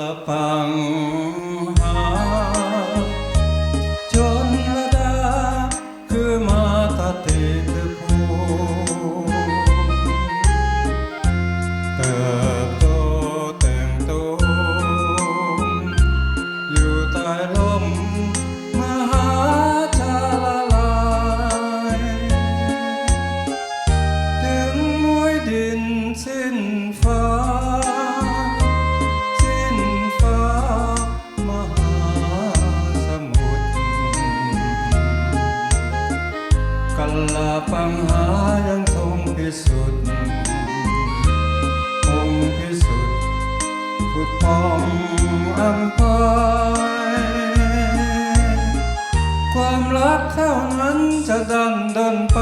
ละพัง การละปังหายังทรงพิสุทธิ์คงพิสุทธิ์ผุดพองอัมพายความรักเท่านั้นจะดันดนไป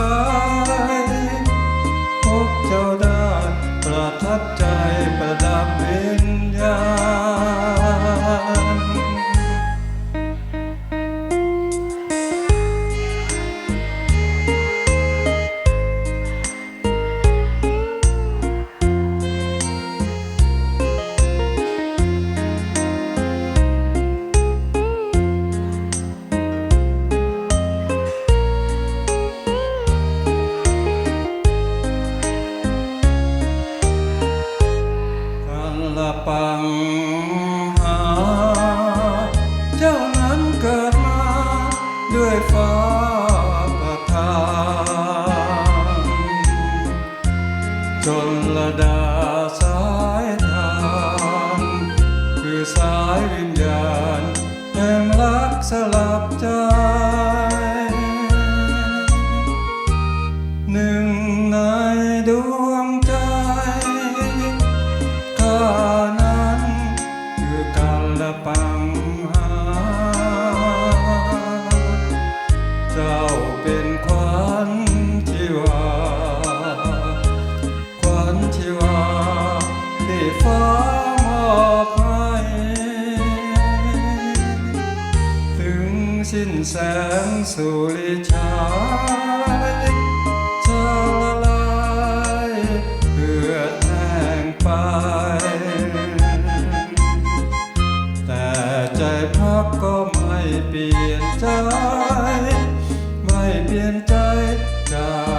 สลับใจ หนึ่งนา สิ้นแสงสุริชายจะละลายเพื่อแหงไป แต่ใจพักก็ไม่เปลี่ยนใจ ไม่เปลี่ยนใจจาก